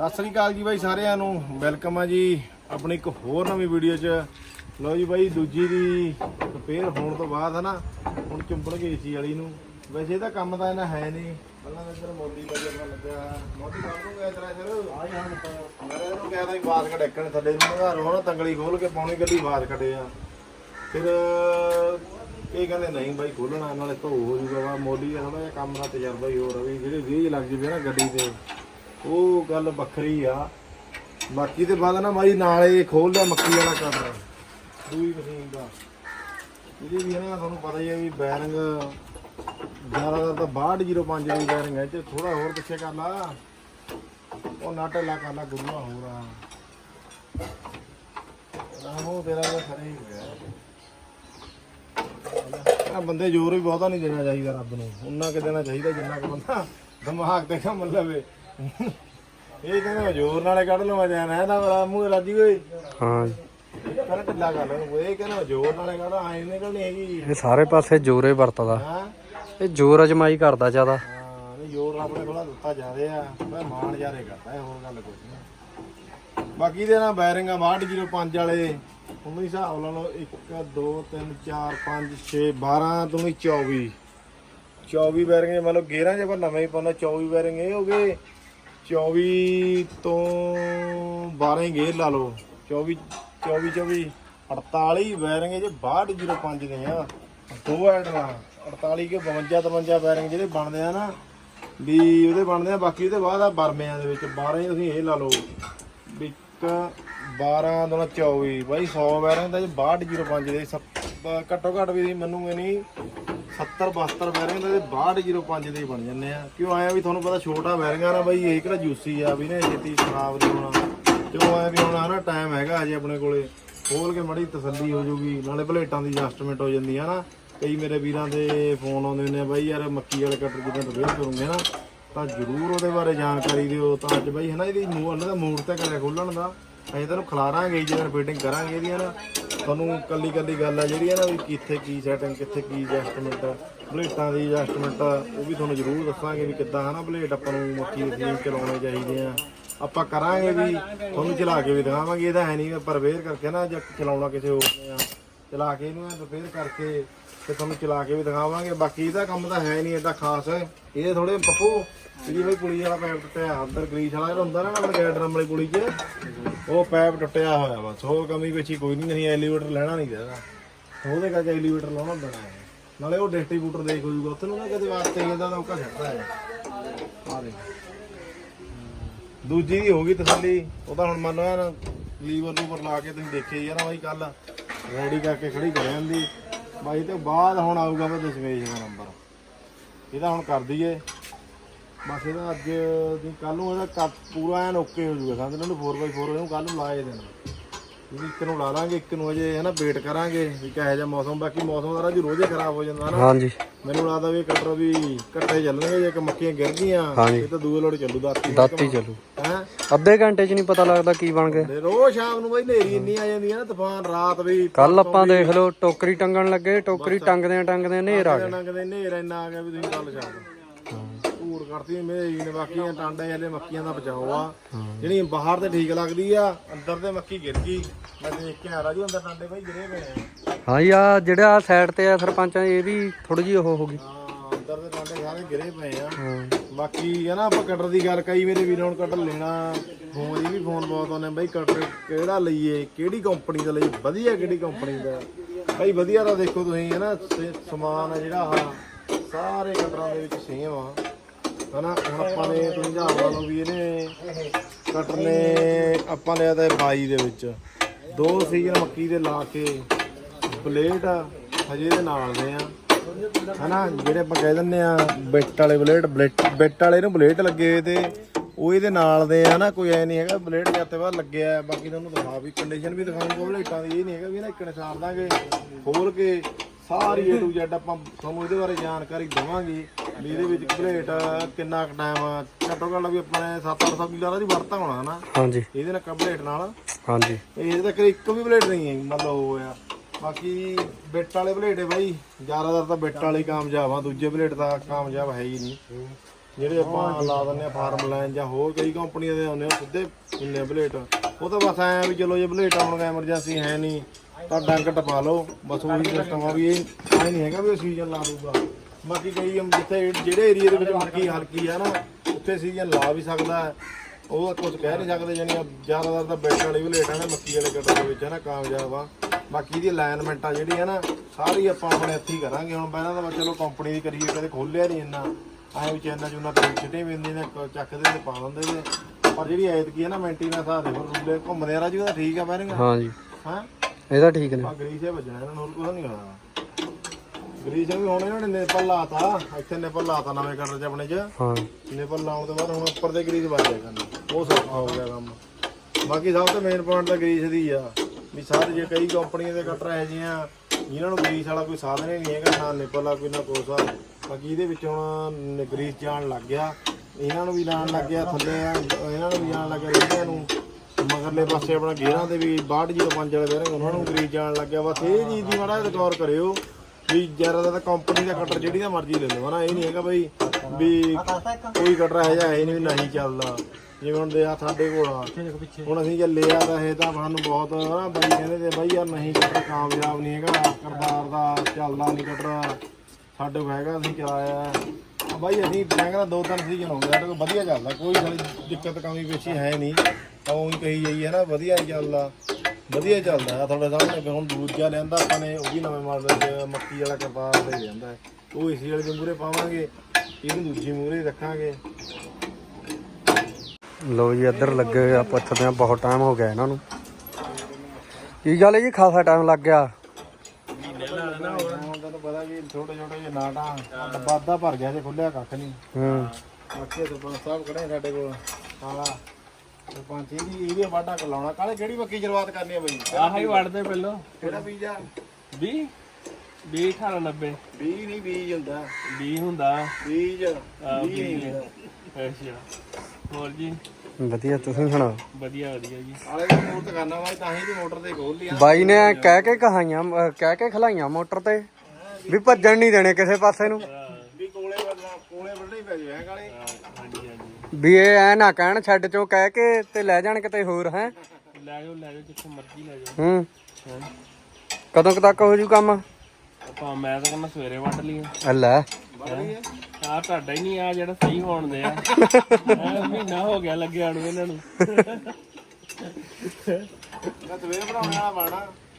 ਸਤਿ ਸ੍ਰੀ ਅਕਾਲ ਜੀ ਬਾਈ ਸਾਰਿਆਂ ਨੂੰ। ਵੈਲਕਮ ਆ ਜੀ ਆਪਣੀ ਇੱਕ ਹੋਰ ਨਵੀਂ ਵੀਡੀਓ 'ਚ। ਲਓ ਜੀ ਬਾਈ ਦੂਜੀ ਦੀ ਰਿਪੇਅਰ ਹੋਣ ਤੋਂ ਬਾਅਦ ਹਨਾ ਹੁਣ ਚੁੰਬੜ ਗਈ ਸੀ ਵਾਲੀ ਨੂੰ। ਵੈਸੇ ਇਹਦਾ ਕੰਮ ਤਾਂ ਇਹਨਾਂ ਹੈ ਨਹੀਂ। ਪਹਿਲਾਂ ਤਾਂ ਇੱਧਰ ਮੋਦੀ ਲੱਗਿਆ ਤਾਂ ਲੱਗਿਆ। ਮੋਦੀ ਬਾਹਰ ਨੂੰ ਗਿਆ ਤੇਰਾ ਸਰ ਆ ਜਾਂ ਮੈਂ ਇਹਨੂੰ ਕਿਹਾ ਤਾਂ ਵੀ ਬਾਸ ਕੜਕਣ ਥੱਲੇ ਨੂੰ ਘਰ ਹੋਣਾ ਤੰਗਲੀ ਖੋਲ ਕੇ ਪਾਉਣੀ ਗੱਡੀ ਬਾਸ ਕੱਢੇ ਆ। ਫਿਰ ਇਹ ਕਹਿੰਦੇ ਨਹੀਂ ਬਾਈ ਖੋਲਣਾ ਨਾਲੇ ਧੋ ਹੋ ਜੂਗਾ। ਮੋਦੀ ਦਾ ਥੋੜਾ ਜਿਹਾ ਕੰਮ ਦਾ ਤਜਰਬਾ ਹੀ ਹੋਰ ਆ ਵੀ ਜਿਹੜੇ ਰੀਝ ਲੱਗ ਜਵੇ ਨਾ ਗੱਡੀ ਤੇ। ਉਹ ਗੱਲ ਵੱਖਰੀ ਆ। ਬਾਕੀ ਤੇ ਬਾਅਦ ਨਾ ਬਾਈ ਨਾਲੇ ਖੋਲ ਲਿਆ ਮੱਕੀ ਵਾਲਾ ਕਟਰ ਦੂਈ ਮਸ਼ੀਨ ਦਾ। ਇਹਦੇ ਵੀ ਨਾ ਤੁਹਾਨੂੰ ਪਤਾ ਹੀ ਹੈ ਵੀ ਬੈਰਿੰਗ ਜ਼ਿਆਦਾਤਰ ਤਾਂ 6205 ਦੀ ਬੈਰਿੰਗ ਹੈ ਤੇ ਥੋੜਾ ਹੋਰ ਪਿੱਛੇ ਕਰ ਲਾ। ਉਹ ਨਟ ਲਾ ਕਰ ਲਾ, ਗੁਰੂਆ ਹੋਰ ਆ। ਰਾਮੋ ਤੇਰਾ ਤਾਂ ਖਰੇ ਹੀ ਗਿਆ। ਆ ਬੰਦੇ ਜ਼ੋਰ ਵੀ ਬਹੁਤਾ ਨਹੀਂ ਦੇਣਾ ਚਾਹੀਦਾ ਰੱਬ ਨੂੰ। ਉਹਨਾਂ ਕਿ ਦੇਣਾ ਚਾਹੀਦਾ ਜਿੰਨਾ ਕਿ ਬੰਦਾ ਦਿਮਾਗ ਤੇ ਕੰਮ ਲਵੇ। ਇਹ ਕਹਿੰਦੇ ਜ਼ੋਰ ਨਾਲੇ ਕੱਢ ਲਵਾਂ ਜਾਣਾ ਹੈ ਨਾ ਮੂੰਹ ਰਾਜੀ ਓਏ। ਹਾਂ ਪਹਿਲਾਂ ਢਿੱਲਾ ਕਰ ਲੈਣ ਇਹ ਕਹਿੰਦਾ ਜ਼ੋਰ ਨਾਲੇ ਕੱਢ ਆਏ ਨਿਕਲਣੀ ਹੈਗੀ। ਇਹ ਸਾਰੇ ਪਾਸੇ ਜ਼ੋਰੇ ਵਰਤਦਾ। ਹਾਂ? ਇਹ ਜ਼ੋਰ ਅਜਮਾਈ ਕਰਦਾ ਜ਼ਿਆਦਾ। ਹਾਂ ਨਹੀਂ ਜ਼ੋਰ ਰੱਬ ਨੇ ਥੋੜਾ ਦਿੱਤਾ ਜ਼ਿਆਦੇ ਆ ਮੈਂ ਮਾਣ ਜਾਰੇ ਕਰਦਾ ਇਹ ਹੋਰ ਗੱਲ ਕੁਝ ਨਹੀਂ। ਬਾਕੀ ਦੇ ਨਾ ਬੈਰਿੰਗ ਆ 6205 ਵਾਲੇ ਉਹਨੂੰ ਹਿਸਾਬ ਲਾ ਲਓ 1 2 3 4 5 6 12 ਤੋਂ ਵੀ 24 24 ਬੈਰਿੰਗ ਜੇ ਮੰਨ ਲਓ ਗੇਅਰਾਂ ਜੇ ਆਪਾਂ ਨਵੇਂ ਹੀ ਪਾਉਣਾ 24 ਬੈਰਿੰਗ ਇਹ ਹੋ ਗਏ। 24 ਤੋਂ 12 ਹੀ ਗੇਅਰ ਲਾ ਲਓ। 24 24 24 48 ਬੈਰਿੰਗ ਜੇ 6205 ਦੇ ਆ। ਦੋ ਐਡਵਾਂ 48 ਕੇ 52 53 ਬੈਰਿੰਗ ਜਿਹੜੇ ਬਣਦੇ ਆ ਨਾ, ਵੀ ਉਹਦੇ ਬਣਦੇ ਆ, ਬਾਕੀ ਉਹਦੇ ਬਾਅਦ ਆ ਬਰਮਿਆਂ ਦੇ ਵਿੱਚ। 12 ਤੁਸੀਂ ਇਹ ਲਾ ਲਓ। ਵੀ ਇੱਕ 12 ਦੋ 24 ਬਾਈ 100 ਬੈਰਿੰਗ ਦਾ ਜੇ 6205 ਦੇ ਸੱਤ- ਘੱਟੋ ਘੱਟ ਵੀ ਮੰਨੂਗੇ ਨਹੀਂ। 70 72 ਬੈਰਿੰਗ ਦੇ 6205 ਦੇ ਹੀ ਬਣ ਜਾਂਦੇ ਆ। ਕਿਉਂ ਆਇਆ ਵੀ ਤੁਹਾਨੂੰ ਪਤਾ ਛੋਟਾ ਬੈਰਿੰਗ ਆ ਨਾ ਬਾਈ, ਇਹ ਕਿਹੜਾ ਜੂਸੀ ਆ ਵੀ ਨੇ ਛੇਤੀ ਖਰਾਬ ਨਹੀਂ ਹੋਣਾ। ਕਿਉਂ ਆਇਆ ਵੀ ਹੁਣ ਆ ਨਾ ਟਾਈਮ ਹੈਗਾ ਅਜੇ ਆਪਣੇ ਕੋਲੇ, ਖੋਲ ਕੇ ਮੜੀ ਤਸੱਲੀ ਹੋ ਜੂਗੀ, ਨਾਲੇ ਪਲੇਟਾਂ ਦੀ ਐਡਜਸਟਮੈਂਟ ਹੋ ਜਾਂਦੀ ਆ ਨਾ। ਕਈ ਮੇਰੇ ਵੀਰਾਂ ਦੇ ਫੋਨ ਆਉਂਦੇ ਨੇ ਬਾਈ ਯਾਰ ਮੱਕੀ ਵਾਲੇ ਕਟਰ ਜਿੱਦਾਂ ਰਿਪੇਅਰ ਕਰੂੰਗੇ ਨਾ, ਤਾਂ ਜਰੂਰ ਉਹਦੇ ਬਾਰੇ ਜਾਣਕਾਰੀ ਦਿਓ। ਤਾਂ ਅੱਜ ਬਾਈ ਹੈ ਨਾ ਇਹਦੀ ਮੂੰਹ ਉਹਨਾਂ ਦਾ ਮੂਡ ਤੇ ਕਰਿਆ ਖੋਲਣ ਦਾ। ਅਸੀਂ ਤੁਹਾਨੂੰ ਖਿਲਾਰਾਂਗੇ ਜਦੋਂ ਰਿਪੀਟਿੰਗ ਕਰਾਂਗੇ ਇਹਦੀਆਂ ਨਾ। ਤੁਹਾਨੂੰ ਕੱਲੀ ਕੱਲੀ ਗੱਲ ਆ, ਜਿਹੜੀ ਆ ਨਾ ਵੀ ਕਿੱਥੇ ਕੀ ਸੈਟਿੰਗ ਕਿੱਥੇ ਕੀ ਐਡਜਸਟਮੈਂਟ ਬਲੇਟਾਂ ਦੀ ਐਡਜਸਟਮੈਂਟ ਉਹ ਵੀ ਤੁਹਾਨੂੰ ਜ਼ਰੂਰ ਦੱਸਾਂਗੇ ਵੀ ਕਿੱਦਾਂ ਹਨਾ ਬਲੇਟ ਆਪਾਂ ਨੂੰ ਮੱਕੀ ਦੇ ਫੀਮ ਚਲਾਉਣੇ ਚਾਹੀਦੇ ਆ। ਆਪਾਂ ਕਰਾਂਗੇ ਵੀ, ਤੁਹਾਨੂੰ ਚਲਾ ਕੇ ਵੀ ਦਿਖਾਵਾਂਗੇ ਇਹਦਾ ਹੈ ਨਹੀਂ ਪਰ ਵੇਅਰ ਕਰਕੇ ਨਾ ਜਾਂ ਚਲਾਉਣਾ ਕਿਸੇ ਹੋਰ ਨੇ ਆ। ਚਲਾ ਕੇ ਇਹਨੂੰ ਰਿਪੇਅਰ ਕਰਕੇ ਤੇ ਤੁਹਾਨੂੰ ਚਲਾ ਕੇ ਵੀ ਦਿਖਾਵਾਂਗੇ। ਬਾਕੀ ਇਹਦਾ ਕੰਮ ਤਾਂ ਹੈ ਨਹੀਂ ਏਡਾ ਖਾਸ। ਇਹ ਥੋੜੇ ਪੱਪੂ ਜਿਹੜੀ ਬਈ ਪੁਲੀ ਵਾਲਾ ਪੈਪ ਟੁੱਟਿਆ ਅੰਦਰ ਗਰੀਸ ਵਾਲਾ ਜਿਹੜਾ ਹੁੰਦਾ ਨਾ ਨਾ ਗੈਰ ਡਰਮ ਵਾਲੀ ਪੁਲੀ 'ਚ। ਉਹ ਪੈਪ ਟੁੱਟਿਆ ਹੋਇਆ ਬਸ, ਹੋਰ ਕਮੀ ਪੇਸ਼ੀ ਕੋਈ ਨਹੀਂ ਨਹੀਂ ਐਲੀਵੇਟਰ ਲੈਣਾ ਨਹੀਂ ਦੇਦਾ ਉਹਦੇ ਕਰਕੇ ਐਲੀਵੇਟਰ ਲਾਉਣਾ ਪੈਣਾ ਹੈ। ਨਾਲੇ ਉਹ ਡਿਸਟ੍ਰੀਬਿਊਟਰ ਦੇਖ ਹੋ ਜੂਗਾ ਉੱਥੇ ਨੂੰ ਨਾ ਕਦੇ ਵਾਸਤੇ ਇਹਦਾ ਤਾਂ ਔਕਾ ਛੱਡਦਾ ਹੈ। ਆ ਦੇ ਦੂਜੀ ਦੀ ਹੋ ਗਈ ਤਸੱਲੀ। ਉਹ ਤਾਂ ਹੁਣ ਮੰਨ ਲਓ ਯਾਰ ਲੀਵਰ ਲੂਵਰ ਲਾ ਕੇ ਤੁਸੀਂ ਦੇਖਿਆ ਯਾਰ ਬਾਈ ਕੱਲ ਰੈਡੀ ਕਰਕੇ ਖੜੀ ਕਰ ਜਾਂਦੀ ਬਾਈ ਤੇ ਬਾਅਦ ਹੁਣ ਆਊਗਾ ਵਾ ਦਸ਼ਮੇਸ਼ ਦਾ ਨੰਬਰ ਇਹਦਾ ਹੁਣ ਕਰ ਦਈਏ। ਬਸ ਇਹਦਾ ਅੱਜ ਦੀ ਕੱਲ ਨੂੰ ਇਹਦਾ ਕੱਟ ਪੂਰਾ ਐਨ ਓਕੇ ਹੋ ਜਾਊਗਾ ਸਮਝ ਲਓ 4x4 ਇਹਨੂੰ ਕੱਲ ਨੂੰ ਲਾਏ ਦੇਣਾ। ਜਿਹੜੀ ਇੱਕ ਨੂੰ ਲਾ ਲਾਂਗੇ ਇੱਕ ਨੂੰ ਅਜੇ ਹਨਾ ਵੇਟ ਕਰਾਂਗੇ ਵੀ ਕਿਹੋ ਜਿਹਾ ਮੌਸਮ। ਬਾਕੀ ਮੌਸਮ ਦਾ ਰਾਜ ਰੋਜ਼ ਹੀ ਖਰਾਬ ਹੋ ਜਾਂਦਾ ਹਨਾ। ਹਾਂਜੀ। ਮੈਨੂੰ ਲੱਗਦਾ ਵੀ ਕਟਰ ਵੀ ਇਕੱਠੇ ਚੱਲਣਗੇ ਜੇ ਇੱਕ ਮੱਕੀਆਂ ਗਿਰ ਗਈਆਂ ਹਾਂਜੀ। ਇਹ ਤਾਂ ਦੂਏ ਲੋੜ ਚੱਲੂ ਦਾਤੀ ਦਾਤੀ ਚੱਲੂ। ਹੈ? ਅੱਧੇ ਘੰਟੇ 'ਚ ਨਹੀਂ ਪਤਾ ਲੱਗਦਾ ਕੀ ਬਣ ਗਿਆ। ਰੋਜ਼ ਸ਼ਾਮ ਨੂੰ ਬਈ ਹਨੇਰੀ ਇੰਨੀ ਆ ਜਾਂਦੀ ਹੈ ਨਾ ਤੂਫਾਨ ਰਾਤ ਵੀ ਕੱਲ ਆਪਾਂ ਦੇਖ ਲਓ ਟੋਕਰੀ ਟੰਗਣ ਲੱਗੇ ਟੋਕਰੀ ਟੰਗਦੇ ਟੰਗਦੇ ਹਨੇਰ ਆ ਗਿਆ। ਨੰਗਦੇ ਹਨੇਰ ਇੰਨਾ ਆ ਗਿਆ ਵੀ ਤੁਸੀਂ ਗੱਲ ਛੱਡ ਧੂੜ ਕਰਤੀ ਮੇਰੀ ਨੇ ਬਾਕੀਆਂ ਟਾਂਡੇ ਵਾਲੇ ਮੱਕੀਆਂ ਦਾ ਬਚਾਓ ਆ। ਜਿਹੜੀ ਬਾਹਰ ਤੇ ਠੀਕ ਲੱਗਦੀ ਆ ਅੰਦਰ ਤੇ ਮੱਕੀ ਗਿਰ ਗਈ। ਮੈਂ ਦੇਖ ਕੇ ਆ ਰਾਜੂ ਅੰਦਰ ਟਾਂਡੇ ਬਈ ਗਿਰੇ ਪਏ ਆ। ਹਾਂ ਆ ਜਿਹੜਾ ਸਾਈਡ ਤੇ ਆ ਸਰਪੰਚਾਂ ਦੀ ਇਹ ਵੀ ਥੋੜੀ ਜਿਹੀ ਉਹ ਹੋ ਗਈ। ਹਾਂ ਅੰਦਰ ਦੇ ਟਾਂਡੇ ਸਾਰੇ ਗਿਰੇ ਪਏ ਆ। ਹਾਂ। ਬਾਕੀ ਹੈ ਨਾ ਆਪਾਂ ਕਟਰ ਦੀ ਗੱਲ ਕਈ ਮੇਰੇ ਵੀਰਾਂ ਨੂੰ ਕਟਰ ਲੈਣਾ। ਫੋਨ ਇਹ ਵੀ ਫੋਨ ਬਹੁਤ ਆਉਂਦੇ ਬਈ ਕਟਰ ਕਿਹੜਾ ਲਈਏ ਕਿਹੜੀ ਕੰਪਨੀ ਦਾ ਲਈ ਵਧੀਆ ਕਿਹੜੀ ਕੰਪਨੀ ਦਾ? ਬਈ ਵਧੀਆ ਤਾਂ ਦੇਖੋ ਤੁਸੀਂ ਹੈ ਨਾ ਸਮਾਨ ਹੈ ਜਿਹੜਾ ਆਹ ਸਾਰੇ ਕਟਰਾਂ ਦੇ ਵਿੱਚ ਸੇਮ ਆ। ਹਨਾ, ਹੁਣ ਆਪਾਂ ਨੇ ਤੁਸੀਂ ਹਿਸਾਬ ਲਾ ਲਓ ਵੀ ਇਹਨੇ ਕਟਰ ਨੇ ਆਪਾਂ ਲਿਆ ਤਾਂ 22 ਦੇ ਵਿੱਚ। ਦੋ ਸੀਜ਼ਨ ਮੱਕੀ ਦੇ ਲਾ ਕੇ ਬਲੇਡ ਹਜੇ ਦੇ ਨਾਲ ਦੇ ਆ। ਹਨਾ, ਜਿਹੜੇ ਆਪਾਂ ਕਹਿ ਦਿੰਦੇ ਆ ਬਿੱਟ ਵਾਲੇ ਬਲੇਡ ਬਿੱਟ ਵਾਲੇ ਨੂੰ ਬਲੇਡ ਲੱਗੇ ਹੋਏ ਤੇ ਉਹ ਇਹਦੇ ਨਾਲ ਦੇ ਆ ਨਾ, ਕੋਈ ਐ ਨਹੀਂ ਹੈਗਾ, ਬਲੇਡ ਦੇ ਉੱਤੇ ਬਾਅਦ ਲੱਗਿਆ ਬਾਕੀ ਤੁਹਾਨੂੰ ਦਿਖਾ ਵੀ ਕੰਡੀਸ਼ਨ ਵੀ ਦਿਖਾਉਂਗਾ ਬਲੇਟਾਂ ਦੀ ਇਹ ਨਹੀਂ ਹੈਗਾ ਵੀ ਨਾ ਇੱਕਨੇ ਸਾਰ ਦਾਂਗੇ, ਖੋਲ ਕੇ ਸਾਰੀ A to Z ਆਪਾਂ ਤੁਹਾਨੂੰ ਇਹਦੇ ਬਾਰੇ ਜਾਣਕਾਰੀ ਦੇਵਾਂਗੇ। ਵੀ ਇਹਦੇ ਵਿੱਚ ਬਲੇਟ ਕਿੰਨਾ ਕੁ ਟਾਈਮ ਘੱਟੋ ਘੱਟ ਵੀ ਆਪਾਂ ਨੇ 7-800 ਕਿਲੋ ਦੀ ਵਰਤਾ ਹੋਣਾ ਹਨਾ? ਹਾਂਜੀ। ਇਹਦੇ ਨਾਲ ਬਲੇਟ ਨਾਲ। ਹਾਂਜੀ। ਇਹ ਤੱਕ ਇੱਕ ਵੀ ਬਲੇਡ ਨਹੀਂ ਹੈ ਮਤਲਬ ਉਹ ਆ। ਬਾਕੀ ਬਿੱਟ ਵਾਲੇ ਬਲੇਡ ਹੈ ਬਾਈ। ਜ਼ਿਆਦਾਤਰ ਤਾਂ ਬਿੱਟ ਵਾਲੇ ਕਾਮਯਾਬ ਆ ਦੂਜੇ ਬਲੇਡ ਤਾਂ ਕਾਮਯਾਬ ਹੈ ਹੀ ਨਹੀਂ। ਜਿਹੜੇ ਆਪਾਂ ਲਾ ਦਿੰਦੇ ਆ ਫਾਰਮ ਲਾਈਨ ਜਾਂ ਹੋਰ ਕਈ ਕੰਪਨੀਆਂ ਦੇ ਆਉਂਦੇ ਆ ਸਿੱਧੇ ਇੰਨੇ ਬਲੇਟ ਉਹ ਤਾਂ ਬਸ ਐ ਵੀ ਚਲੋ ਜੇ ਬਲੇਟ ਆਉਣਗਾ ਐਮਰਜੈਂਸੀ ਹੈ ਨਹੀਂ ਤਾਂ ਡੰਕ ਟਪਾ ਲਓ। ਬਸ ਉਹੀ ਸਿਸਟਮ ਆ ਵੀ ਇਹ ਐ ਨਹੀਂ ਹੈਗਾ ਵੀ ਸੀਜ਼ਨ ਲਾ ਦੂਗਾ ਬਾਕੀ ਕਈ ਜਿੱਥੇ ਜਿਹੜੇ ਏਰੀਆ ਦੇ ਵਿੱਚ ਮੱਕੀ ਹਲਕੀ ਆ ਨਾ ਉੱਥੇ ਸੀਜ਼ਨ ਲਾ ਵੀ ਸਕਦਾ ਹੈ। ਉਹ ਕੁਝ ਕਹਿ ਨਹੀਂ ਸਕਦੇ ਜਾਨੀ ਆ ਜ਼ਿਆਦਾਤਰ ਤਾਂ ਬੈਟ ਵਾਲੀ ਬਲੇਟ ਆ ਨਾ ਮੱਕੀ ਵਾਲੇ ਕੱਟ ਦੇ ਵਿੱਚ ਹੈ ਨਾ ਕਾਮਯਾਬ ਆ। ਬਾਕੀ ਇਹਦੀ ਅਲਾਈਨਮੈਂਟ ਆ ਜਿਹੜੀ ਹੈ ਨਾ ਸਾਰੀ ਆਪਾਂ ਆਪਣੇ ਹੱਥੀ ਕਰਾਂਗੇ। ਹੁਣ ਪਹਿਲਾਂ ਤਾਂ ਚਲੋ ਕੰਪਨੀ ਦੀ ਕਰੀਏ ਕਦੇ ਖੋਲਿਆ ਨਹੀਂ ਇੰਨਾ। ਐਂ ਵੀ ਚੈਨਾ ਚੁਨਾ ਤੇ ਛਿੱਟੇ ਵੀ ਹੁੰਦੇ ਨੇ ਕ- ਚੱਕਦੇ ਤੇ ਪਾ ਦਿੰਦੇ ਨੇ। ਪਰ ਜਿਹੜੀ ਐਤਕੀ ਹੈ ਨਾ ਮੈਂਟੀਨੈਂਸ ਹਿਸਾਬ ਦੇ ਰੂਲੇ ਘੁੰਮਦੇ ਆ ਰਾਜੂ ਦਾ ਠੀਕ ਆ ਬੈਰਿੰਗ ਹਾਂ ਜੀ। ਹਾਂ? ਇਹਦਾ ਠੀਕ ਨੇ। ਆ ਗਰੀਸ ਵੱਜਣਾ ਇਹਨਾਂ ਨੂੰ ਹੋਰ ਕੁਝ ਨਹੀਂ ਹੋਣਾ। ਗਰੀਸ ਵੀ ਹੁਣ ਇਹਨਾਂ ਨੇ ਨੇਪਲ ਲਾਤਾ। ਇੱਥੇ ਨੇਪਲ ਲਾਤਾ ਨਵੇਂ ਕਟਰ ਚ ਆਪਣੇ ਚ। ਹਾਂ। ਨੇਪਲ ਲਾਉਣ ਤੋਂ ਬਾਅਦ ਹੁਣ ਉੱਪਰ ਤੇ ਗਰੀਸ ਵੱਜ ਜਾਏਗਾ ਉਹ ਸੌਖਾ ਹੋ ਗਿਆ ਕੰਮ। ਬਾਕੀ ਸਭ ਤੋਂ ਮੇਨ ਪੁਆਇੰਟ ਤਾਂ ਗਰੀਸ ਦੀ ਆ। ਵੀ ਸਾਰੇ ਜੇ ਕਈ ਕੰਪਨੀਆਂ ਦੇ ਕਟਰ ਇਹੋ ਜਿਹੇ ਆ ਜਿਨ੍ਹਾਂ ਨੂੰ ਗਰੀਸ ਵਾਲਾ ਕੋਈ ਸਾਧਨ ਹੀ ਨਹੀਂ ਹੈਗਾ ਨਾ ਨੇਪਲ ਆ ਕੋਈ ਨਾ ਕੋਸਾ ਬਾਕੀ ਇਹਦੇ ਵਿੱਚ ਹੁਣ ਗਰੀਸ ਜਾਣ ਲੱਗ ਗਿਆ। ਇਹਨਾਂ ਨੂੰ ਵੀ ਲਾਣ ਲੱਗ ਗਿਆ ਥੱਲੇ ਇਹਨਾਂ ਨੂੰ ਵੀ ਜਾਣ ਲੱਗ ਗਿਆ ਇਹਨਾਂ ਨੂੰ। ਮਗਰਲੇ ਪਾਸੇ ਆਪਣਾ ਗੇਰਾਂ ਦੇ ਵੀ 6205 ਵਾਲੇ ਬੈਰਿੰਗ ਉਹਨਾਂ ਨੂੰ ਗਰੀਸ ਜਾਣ ਲੱਗ ਗਿਆ। ਬਸ ਇਹ ਚੀਜ਼ ਦੀ ਮਾੜਾ ਗੌਰ ਕਰਿਓ। ਵੀ ਜ਼ਿਆਦਾ ਤਾਂ ਕੰਪਨੀ ਦਾ ਕਟਰ ਜਿਹੜੀ ਦਾ ਮਰਜ਼ੀ ਲੈ ਲਓ ਹਨਾ? ਇਹ ਨਹੀਂ ਹੈਗਾ ਬਈ ਵੀ ਕੋਈ ਕਟਰ ਹੈ ਜਾਂ ਇਹ ਨਹੀਂ ਵੀ ਨਹੀਂ ਚੱਲਦਾ। ਜਿਵੇਂ ਹੁਣ ਦੇ ਆ ਸਾਡੇ ਕੋਲ ਆ। ਹੁਣ ਅਸੀਂ ਜੇ ਲਿਆ ਤਾਂ ਇਹ ਤਾਂ ਸਾਨੂੰ ਬਹੁਤ ਨਾ ਬਾਈ ਕਹਿੰਦੇ ਤੇ ਬਾਈ ਯਾਰ ਨਹੀਂ ਕਟਰ ਕਾਮਯਾਬ ਨਹੀਂ ਹੈਗਾ ਕਰਦਾਰ ਦਾ ਚੱਲਦਾ ਨਹੀਂ ਕਟਰ ਸਾਡੇ ਕੋਲ ਹੈਗਾ ਅਸੀਂ ਚਲਾਇਆ ਬਾਈ ਅਸੀਂ ਮੈਂ ਕਹਿੰਦਾ ਦੋ ਤਿੰਨ ਸੀਜ਼ਨ ਹੋ ਕੋਲ ਵਧੀਆ ਚੱਲਦਾ। ਕੋਈ ਦਿੱਕਤ ਕਮੀ ਪੇਸ਼ੀ ਹੈ ਨਹੀਂ। ਉਹ ਕਹੀ ਜਾਈ ਹੈ ਨਾ ਵਧੀਆ ਚੱਲਦਾ। ਵਧੀਆ ਚੱਲਦਾ ਆ ਤੁਹਾਡੇ ਸਾਹਮਣੇ ਵੀ ਹੁਣ ਦੂਜਾ ਲਿਆਂਦਾ ਆਪਾਂ ਨੇ ਉਹ ਵੀ ਨਵੇਂ ਮਾਡਲ ਚ ਮੱਕੀ ਵਾਲਾ ਕਰਤਾਰ ਦੇ ਜਾਂਦਾ ਹੈ। ਉਹ ਇਸੇ ਵਾਲੇ ਦੇ ਮੂਰੇ ਪਾਵਾਂਗੇ ਇਹਨੂੰ ਦੂਜੀ ਮੂਰੇ ਰੱਖਾਂਗੇ। ਲੋ ਜੀ ਇੱਧਰ ਲੱਗੇ ਹੋਏ ਆ ਪੁੱਛਦੇ ਆ ਬਹੁਤ ਟਾਈਮ ਹੋ ਗਿਆ ਇਹਨਾਂ ਨੂੰ। ਕੀ ਗੱਲ ਹੈ ਜੀ ਖਾਸਾ ਟਾਈਮ ਲੱਗ ਗਿਆ? ਹੁਣ ਤੈਨੂੰ ਪਤਾ ਵੀ ਛੋਟੇ ਛੋਟੇ ਜਿਹੇ ਨਾਟਾਂ ਡੱਬਾ ਅੱਧਾ ਭਰ ਗਿਆ ਜੇ ਖੁੱਲਿਆ ਕੱਖ ਨਹੀਂ। ਹੂੰ। ਬਾਕੀ ਸਰਪੰਚ ਸਾਹਿਬ ਖੜੇ ਸਾਡੇ ਕੋਲ ਕਾਲਾ ਸਰਪੰਚ ਇਹਦੀ ਇਹਦੀ ਵਾਢਾ ਕਲਾਉਣਾ। ਕਾਲੇ ਕਿਹੜੀ ਮੱਕੀ ਸ਼ੁਰੂਆਤ ਕਰਨੀ ਹੈ ਬਈ? ਆਹ ਹੀ ਵੜਦੇ ਪਹਿਲਾਂ। ਕਿਹੜਾ ਬੀਜ ਆ? 20 20 18 90 ਬੀਜ ਨਹੀਂ ਬੀਜ ਹੁੰਦਾ। 20 ਹੁੰਦਾ। ਬੀਜ। ਆਹ, ਬੀਜ ਨਹੀਂ ਹੁੰਦਾ। ਅੱਛਾ। ਹੋਰ ਜੀ? ਵਧੀਆ ਤੁਸੀਂ ਸੁਣਾਓ? ਵਧੀਆ ਵਧੀਆ ਜੀ। ਆਲੇ ਨੂੰ ਮੋਟਰ ਕਰਨਾ ਵਾ ਤਾਂ ਹੀ ਦੀ ਮੋਟਰ ਤੇ ਖੋਲ ਲਿਆ ਬਾਈ ਨੇ ਕਹਿ ਕੇ ਕਹਾਈਆਂ ਅਹ ਕਹਿ ਕੇ ਖਲਾਈਆਂ ਮੋਟਰ ਤੇ। ਵੀ ਭੱਜਣ ਨਹੀਂ ਦੇਣੇ ਕਿਸੇ ਪਾਸੇ ਨੂੰ। ਵੀ ਕੋਲੇ ਵੱਢਣਾ ਕੋਲੇ ਵੱਢਣੇ ਹੀ ਪੈ ਜਾਵੇ ਕਾਲੇ ਹਾਂਜੀ ਵੀ ਇਹ ਐ ਨਾ ਕਹਿਣ ਛੱਡ ਚੋਂ ਕਹਿ ਕੇ ਤੇ ਲੈ ਜਾਣ ਕਿਤੇ ਹੋਰ ਹੈ? ਲੈ ਜਾਓ ਲੈ ਜਾਓ ਜਿੱਥੇ ਮਰਜ਼ੀ ਲੈ ਜਾਓ। ਹੂੰ। ਹਾਂ? ਕਦੋਂ ਕੁ ਤੱਕ ਹੋ ਜੂ ਕੰਮ? ਆਪਾਂ ਮੈਂ ਤਾਂ ਕਹਿੰਦਾ ਸਵੇਰੇ ਵੱਢ ਲਈਏ। ਆ ਲੈ। ਆ ਤੁਹਾਡਾ ਹੀ ਨਹੀਂ ਆ ਜਿਹੜਾ ਸਹੀ ਹੋਣ ਦੇ ਆ ਆਹ ਮਹੀਨਾ ਹੋ ਗਿਆ ਲੱਗਿਆ ਨੂੰ ਇਹਨਾਂ ਨੂੰ।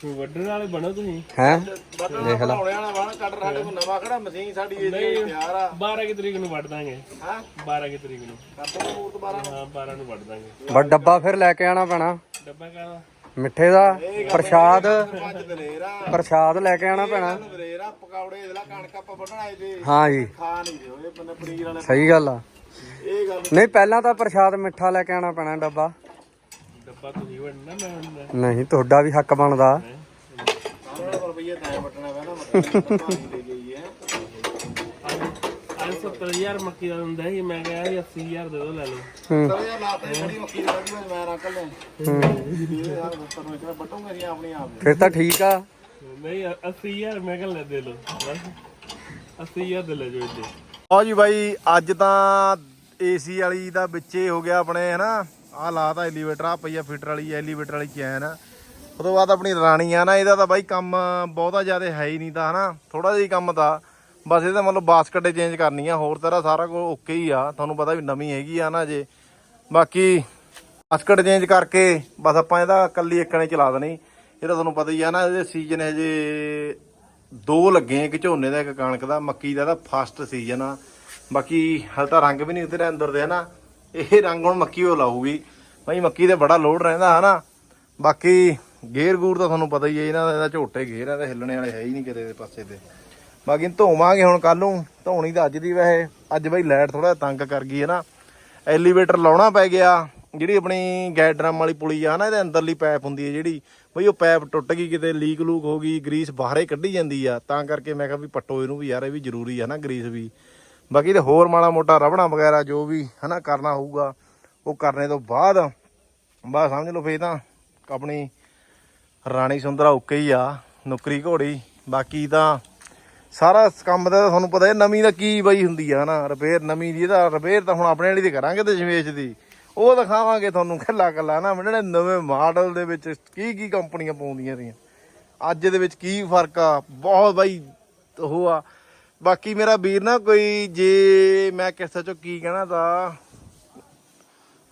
ਮੈਂ ਸਵੇਰੇ ਬਣਾਉਣ ਵਾਲਾ ਬਾਣਾ ਵੱਢਣ ਵਾਲੇ ਬਣੋ ਤੁਸੀਂ ਹੈ ਬਟਨ ਬਣਾਉਣ ਵਾਲਾ ਬਾਣਾ ਕੱਟ ਸਾਡੇ ਕੋਲ ਨਵਾਂ ਖੜਾ ਮਸ਼ੀਨ ਸਾਡੀ ਇਹ ਤਿਆਰ ਆ। 12 ਕੀ ਤਰੀਕ ਨੂੰ ਵੱਢ ਦਾਂਗੇ। ਹਾਂ? 12 ਕੀ ਤਰੀਕ ਨੂੰ। ਕੱਟ ਦੋ ਮੂਰਤ ਬਾਰਾਂ ਹਾਂ 12 ਨੂੰ ਵੱਢ ਦਾਂਗੇ। ਬਸ ਡੱਬਾ ਫਿਰ ਲੈ ਕੇ ਆਣਾ ਪੈਣਾ। ਡੱਬਾ ਕਾਹਦਾ? ਮਿੱਠੇ ਦਾ ਪ੍ਰਸ਼ਾਦ। ਪ੍ਰਸ਼ਾਦ ਲੈ ਕੇ ਆਣਾ ਪੈਣਾ। ਦਲੇਰਾ ਪਕੌੜੇ ਇਹਦਾ ਕਣਕ ਆਪਾਂ ਵੱਢਣਾ ਇਹਦੇ। ਹਾਂ ਜੀ। ਖਾ ਨਹੀਂ ਦਿਓ ਇਹ ਬੰਦੇ ਪਨੀਰ ਵਾਲੇ। ਸਹੀ ਗੱਲ ਆ। ਇਹ ਗੱਲ ਨਹੀਂ ਪਹਿਲਾਂ ਤਾਂ ਪ੍ਰਸ਼ਾਦ ਮਿੱਠਾ ਲੈ ਕੇ ਆਣਾ ਪੈਣਾ ਡੱਬਾ। ਤੁਸੀਂ ਮੈਂ ਨਹੀਂ ਤੁਹਾਡਾ ਵੀ ਹੱਕ ਬਣਦਾ। ਸਾਰਾ ਰੁਪਈਏ ਤਾਂ ਵੱਟਣਾ ਪੈਣਾ ਮਤਲਬ ਪਾਣੀ ਦੇ ਗਈ ਹੈ ਅੱਜ 70000 ਮੱਕੀ ਦਾ ਦਿੰਦਾ ਸੀ ਮੈਂ ਕਿਹਾ ਸੀ 80000 ਦੇ ਦੋ ਲੈ ਲਓ। ਹੂੰ। ਤਰੇ ਯਾਰ ਲਾਤੇ ਖੜੀ ਮੱਕੀ ਦੀ ਵਾਦੀ ਮੈਂ ਰੱਖ ਲੈ ਇਹ ਯਾਰ ਦੱਸਣ ਨੂੰ ਕਿਹਾ ਵੱਟੂਗਾ ਅਸੀਂ ਆਪਣੀ ਆਪ ਫਿਰ ਤਾਂ ਠੀਕ ਆ। ਨਹੀਂ 80000 ਮੈਂ ਕਿਹਾ ਲੈ ਦੇ ਲਓ। ਬਸ। 80000 ਦੇ ਲੈ ਜਾਓ ਇੱਥੇ। ਲਓ ਜੀ ਬਾਈ ਅੱਜ ਤਾਂ ਏਸੀ ਵਾਲੀ ਦਾ ਵਿੱਚੇ ਹੋ ਗਿਆ ਆਪਣੇ ਹਨਾ? ਆ ਲਾਤਾ ਐਲੀਵੇਟਰ ਆ ਪਈਆ ਫਿਟਰ ਵਾਲੀ ਐਲੀਵੇਟਰ ਵਾਲੀ ਚੈਨ। ਉਹ ਤੋਂ ਬਾਅਦ ਆਪਣੀ ਰਾਣੀ ਆ ਨਾ, ਇਹਦਾ ਤਾਂ ਬਾਈ ਕੰਮ ਬਹੁਤਾ ਜ਼ਿਆਦਾ ਹੈ ਹੀ ਨਹੀਂ ਤਾਂ, ਹਨਾ? ਥੋੜਾ ਜਿਹਾ ਹੀ ਕੰਮ ਤਾਂ। ਬਸ ਇਹਦਾ ਮਤਲਬ ਬਾਸਕਟ ਚੇਂਜ ਕਰਨੀ ਆ ਹੋਰ ਤਰ੍ਹਾਂ ਸਾਰਾ ਕੁਝ ਓਕੇ ਹੀ ਆ। ਤੁਹਾਨੂੰ ਪਤਾ ਵੀ ਨਵੀਂ ਹੈਗੀ ਆ ਨਾ ਜੇ ਬਾਕੀ ਬਾਸਕਟ ਚੇਂਜ ਕਰਕੇ, ਬਸ ਆਪਾਂ ਇਹਦਾ ਕੱਲੀ ਇੱਕ ਨੇ ਚਲਾ ਦੇਣੀ। ਇਹਦਾ ਤੁਹਾਨੂੰ ਪਤਾ ਹੀ ਆ ਨਾ, ਇਹਦੇ ਸੀਜ਼ਨ ਹਜੇ ਦੋ ਲੱਗੇ ਇੱਕ ਝੋਨੇ ਦਾ, ਇੱਕ ਕਣਕ ਦਾ। ਮੱਕੀ ਦਾ ਇਹਦਾ ਫਸਟ ਸੀਜ਼ਨ ਆ। ਬਾਕੀ ਹਲ ਤਾਂ ਰੰਗ ਵੀ ਨਹੀਂ ਉਤਰਿਆ ਅੰਦਰ ਦੇ, ਹਨਾ? ਇਹ ਰੰਗ ਹੁਣ ਮੱਕੀ ਉਹ ਲਾਊਗੀ। ਭਾਈ ਮੱਕੀ ਤੇ ਬੜਾ ਲੋਡ ਰਹਿੰਦਾ, ਹਨਾ? ਬਾਕੀ ਗੇਰ ਗੂਰ ਤਾਂ ਤੁਹਾਨੂੰ ਪਤਾ ਹੀ ਹੈ, ਇਹਨਾਂ ਦਾ ਇਹਦਾ ਝੋਟੇ ਗੇਰ ਆ ਤੇ ਹਿੱਲਣੇ ਵਾਲੇ ਹੈ ਹੀ ਨਹੀਂ ਕਿਤੇ ਦੇ ਪਾਸੇ ਤੇ ਬਾਕੀ ਧੋਵਾਂਗੇ ਹੁਣ ਕੱਲ ਨੂੰ, ਧੋਣੀ ਤਾਂ ਅੱਜ ਦੀ ਵੈਸੇ। ਅੱਜ ਬਈ ਲਾਈਟ ਥੋੜਾ ਤੰਗ ਕਰ ਗਈ ਹੈ ਨਾ। ਐਲੀਵੇਟਰ ਲਾਉਣਾ ਪੈ ਗਿਆ, ਜਿਹੜੀ ਆਪਣੀ ਗੈਸ ਡਰਮ ਵਾਲੀ ਪੁਲੀ ਆ ਨਾ, ਇਹਦੇ ਅੰਦਰਲੀ ਪਾਈਪ ਹੁੰਦੀ ਹੈ ਜਿਹੜੀ, ਬਈ ਉਹ ਪਾਈਪ ਟੁੱਟ ਗਈ, ਕਿਤੇ ਲੀਕ ਲੂਕ ਹੋ ਗਈ, ਗਰੀਸ ਬਾਹਰੇ ਕੱਢੀ ਜਾਂਦੀ ਆ। ਤਾਂ ਕਰਕੇ ਮੈਂ ਕਿਹਾ ਵੀ ਪੱਟੋ ਇਹਨੂੰ ਵੀ ਯਾਰ, ਇਹ ਵੀ ਜ਼ਰੂਰੀ ਆ ਨਾ ਗਰੀਸ ਵੀ। ਬਾਕੀ ਤੇ ਹੋਰ ਮਾੜਾ ਮੋਟਾ ਰਬੜਾ ਵਗੈਰਾ ਜੋ ਵੀ ਹਨਾ ਕਰਨਾ ਹੋਊਗਾ, ਉਹ ਕਰਨੇ ਤੋਂ ਬਾਅਦ ਬਸ ਸਮਝ ਲਓ ਫੇਰ ਤਾਂ ਆਪਣੀ ਰਾਣੀ ਸੁੰਦਰਾ ਓਕੇ ਹੀ ਆ, ਨੁਕਰੀ ਘੋੜੀ, ਬਾਕੀ ਤਾਂ ਸਾਰਾ ਕੰਮ ਦਾ ਤਾਂ ਤੁਹਾਨੂੰ ਪਤਾ ਹੈ ਨਵੀਂ ਦਾ ਕੀ ਬਈ ਹੁੰਦੀ ਆ ਨਾ ਰਿਪੇਅਰ ਨਵੀਂ ਦੀ ਇਹਦਾ ਰਿਪੇਅਰ ਤਾਂ ਹੁਣ ਆਪਣੇ ਵਾਲੀ ਦੀ ਕਰਾਂਗੇ ਤੇ ਜਵੇਸ਼ ਦੀ, ਉਹ ਦਿਖਾਵਾਂਗੇ ਤੁਹਾਨੂੰ ਕੱਲਾ ਕੱਲਾ ਨਾ ਜਿਹੜੇ ਨਵੇਂ ਮਾਡਲ ਦੇ ਵਿੱਚ ਕੀ ਕੀ ਕੰਪਨੀਆਂ ਪਾਉਂਦੀਆਂ ਰਹੀਆਂ, ਅੱਜ ਦੇ ਵਿੱਚ ਕੀ ਫ਼ਰਕ ਆ, ਬਹੁਤ ਬਾਈ ਉਹ ਆ ਬਾਕੀ ਮੇਰਾ ਵੀਰ ਨਾ ਕੋਈ ਜੇ ਮੈਂ ਕਿਸੇ ਚੋਂ ਕੀ ਕਹਿਣਾ ਤਾਂ